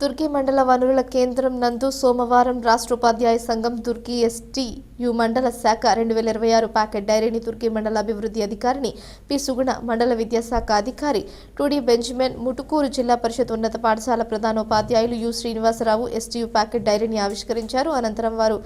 తుర్కీ మండల వనరుల కేంద్రం నందు సోమవారం రాష్ట్ర ఉపాధ్యాయ సంఘం తుర్కీ ఎస్టీ యు మండల శాఖ రెండు వేల ఇరవై ఆరు ప్యాకెట్ డైరీని తుర్కీ మండల అభివృద్ధి అధికారిని పి. సుగుణ మండల విద్యాశాఖ అధికారి టూడి బెంజమిన్ ముటుకూరు జిల్లా పరిషత్ ఉన్నత పాఠశాల ప్రధానోపాధ్యాయులు యు శ్రీనివాసరావు ఎస్టీయు ప్యాకెట్ డైరీని ఆవిష్కరించారు. అనంతరం వారు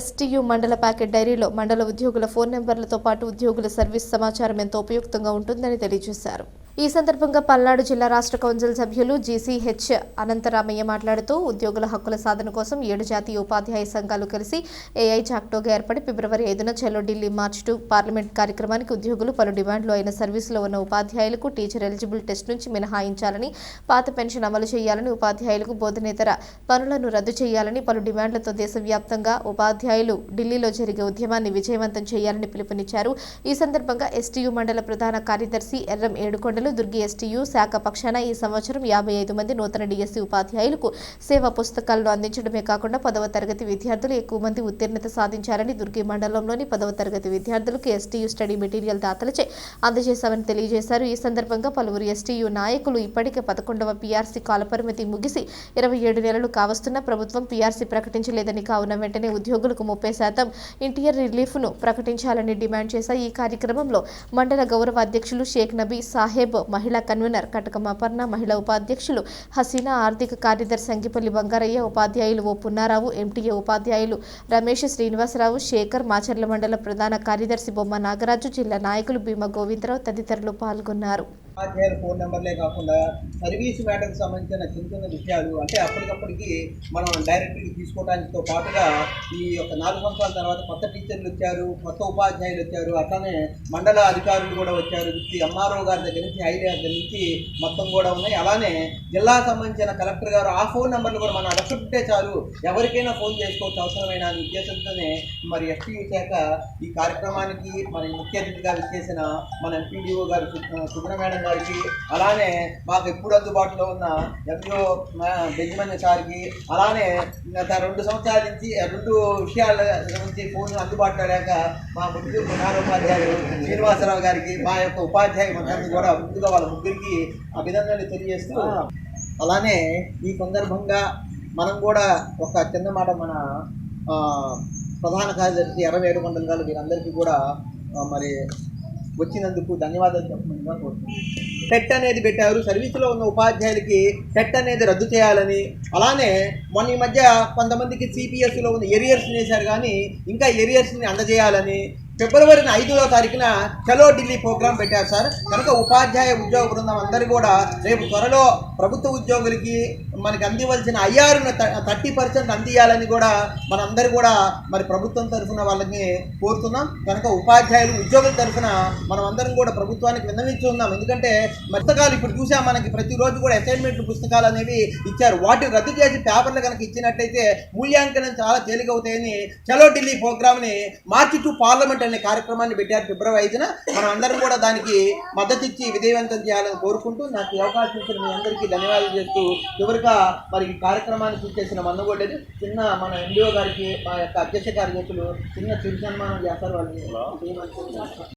ఎస్టీయు మండల ప్యాకెట్ డైరీలో మండల ఉద్యోగుల ఫోన్ నెంబర్లతో పాటు ఉద్యోగుల సర్వీస్ సమాచారం ఎంతో ఉపయుక్తంగా ఉంటుందని తెలియజేశారు. ఈ సందర్భంగా పల్నాడు జిల్లా రాష్ట్ర కౌన్సిల్ సభ్యులు జీసీహెచ్ అనంతరామయ్య మాట్లాడుతూ ఉద్యోగుల హక్కుల సాధన కోసం ఏడు జాతీయ ఉపాధ్యాయ సంఘాలు కలిసి ఏఐ చాక్టోగా ఏర్పడి ఫిబ్రవరి ఐదున చెలో ఢిల్లీ మార్చ్ టు పార్లమెంట్ కార్యక్రమానికి ఉద్యోగులు పలు డిమాండ్లు అయిన సర్వీసులో ఉన్న ఉపాధ్యాయులకు టీచర్ ఎలిజిబుల్ టెస్ట్ నుంచి మినహాయించాలని పాత పెన్షన్ అమలు చేయాలని ఉపాధ్యాయులకు బోధనేతర పనులను రద్దు చేయాలని పలు డిమాండ్లతో దేశవ్యాప్తంగా ఉపాధ్యాయులు ఢిల్లీలో జరిగే ఉద్యమాన్ని విజయవంతం చేయాలని పిలుపునిచ్చారు. ఈ సందర్భంగా ఎస్టీయు మండల ప్రధాన కార్యదర్శి ఎర్రం ఏడుకొండ ఏడుకొండలు దుర్గి ఎస్టీయు శాఖ పక్షాన ఈ సంవత్సరం యాభై ఐదు మంది నూతన డిఎస్సి ఉపాధ్యాయులకు సేవా పుస్తకాలను అందించడమే కాకుండా పదవ తరగతి విద్యార్థులు ఎక్కువ మంది ఉత్తీర్ణత సాధించారని దుర్గి మండలంలోని పదవ తరగతి విద్యార్థులకు ఎస్టీయు స్టడీ మెటీరియల్ దాతలచే అందజేశామని తెలియజేశారు. ఈ సందర్భంగా పలువురు ఎస్టీయు నాయకులు ఇప్పటికే పదకొండవ పీఆర్సీ కాలపరిమితి ముగిసి ఇరవై ఏడు నెలలు కావస్తున్న ప్రభుత్వం పీఆర్సీ ప్రకటించలేదని కావున వెంటనే ఉద్యోగులకు ముప్పై శాతం ఇంటీరియర్ రిలీఫ్ను ప్రకటించాలని డిమాండ్ చేశారు ఈ కార్యక్రమంలో మండల గౌరవ అధ్యక్షులు షేక్ నబీ సాహెబ్ మహిళా కన్వీనర్ కటకం అపర్ణ మహిళా ఉపాధ్యక్షులు హసీనా ఆర్థిక కార్యదర్శి సంగిపల్లి బంగారయ్య ఉపాధ్యాయులు ఓ పున్నారావు ఎంటీఏ ఉపాధ్యాయులు రమేష్ శ్రీనివాసరావు శేఖర్ మాచర్ల మండల ప్రధాన కార్యదర్శి బొమ్మ నాగరాజు జిల్లా నాయకులు భీమ గోవిందరావు తదితరులు పాల్గొన్నారు. ఉపాధ్యాయుల ఫోన్ నెంబర్లే కాకుండా సర్వీస్ మ్యాటర్కి సంబంధించిన చిన్న చిన్న విషయాలు అంటే అప్పటికప్పటికి మనం డైరెక్ట్గా తీసుకోవడానికితో పాటుగా ఈ యొక్క నాలుగు సంవత్సరాల తర్వాత కొత్త టీచర్లు వచ్చారు కొత్త ఉపాధ్యాయులు వచ్చారు అట్లానే మండల అధికారులు కూడా వచ్చారు ఎంఆర్ఓ గారి దగ్గర నుంచి ఐడి దగ్గర నుంచి మొత్తం కూడా ఉన్నాయి. అలానే జిల్లా సంబంధించిన కలెక్టర్ గారు ఆ ఫోన్ నెంబర్లు కూడా మనం అడగకుంటే చాలు ఎవరికైనా ఫోన్ చేసుకోవచ్చు అవసరమైన ఉద్దేశంతోనే మరి ఎస్పీ శాఖ ఈ కార్యక్రమానికి మరి ముఖ్య అతిథిగా విచ్చేసిన మన ఎంపీడీఓ గారు సు- గారికి అలానే మాకు ఎప్పుడు అందుబాటులో ఉన్న ఎంఈఓ బెంజమన్ సార్కి అలానే గత రెండు సంవత్సరాల నుంచి రెండు విషయాల నుంచి ఫోన్ అందుబాటులో లేక మా ముందు ప్రధానోపాధ్యాయుడు శ్రీనివాసరావు గారికి మా యొక్క ఉపాధ్యాయ మంత్రి కూడా ముందుగా వాళ్ళ ముగ్గురికి అభినందనలు తెలియజేస్తూ అలానే ఈ సందర్భంగా మనం కూడా ఒక చిన్న మాట మన ప్రధాన కార్యదర్శి ఎర్ర మండలి గారు వీరందరికీ కూడా మరి వచ్చినందుకు ధన్యవాదాలు చెప్పమని కోరుతున్నాను టెట్ అనేది పెట్టారు. సర్వీసులో ఉన్న ఉపాధ్యాయులకి టెట్ అనేది రద్దు చేయాలని. అలానే మొన్న ఈ మధ్య కొంతమందికి సిపిఎస్లో ఉన్న ఎరియర్స్ వేశారు కానీ ఇంకా ఎరియర్స్ని అందజేయాలని. ఫిబ్రవరి ఐదవ తారీఖున చలో ఢిల్లీ ప్రోగ్రాం పెట్టారు సార్. కనుక ఉపాధ్యాయ ఉద్యోగ బృందం అందరూ కూడా రేపు త్వరలో ప్రభుత్వ ఉద్యోగులకి మనకి అందివలసిన ఐఆర్ను థర్టీ పర్సెంట్ అందియాలని కూడా మనందరూ కూడా మరి ప్రభుత్వం తరఫున వాళ్ళని కోరుతున్నాం. కనుక ఉపాధ్యాయులు ఉద్యోగుల తరఫున మనం అందరం కూడా ప్రభుత్వానికి విన్నవించున్నాం ఎందుకంటే పుస్తకాలు ఇప్పుడు చూసాం మనకి ప్రతిరోజు కూడా అసైన్మెంట్ పుస్తకాలు అనేవి ఇచ్చారు. వాటిని రద్దు చేసి పేపర్లు కనుక ఇచ్చినట్టయితే మూల్యాంకనం చాలా తేలికవుతాయని చలో ఢిల్లీ ప్రోగ్రామ్ని మార్చి టు పార్లమెంట్ అనే కార్యక్రమాన్ని పెట్టారు ఫిబ్రవరి ఐదున. మనం అందరం కూడా దానికి మద్దతు ఇచ్చి విజయవంతం చేయాలని కోరుకుంటూ నాకు అవకాశం ఇచ్చిన మీ అందరికీ ధన్యవాదాలు చేస్తూ చివరిగా మరి ఈ కార్యక్రమానికి చేసిన మన్నగొడ్డది చిన్న మన ఎండిఓ గారికి మా యొక్క అధ్యక్ష కార్యదర్శులు చిన్న చిరు సన్మానం చేస్తారు వాళ్ళని.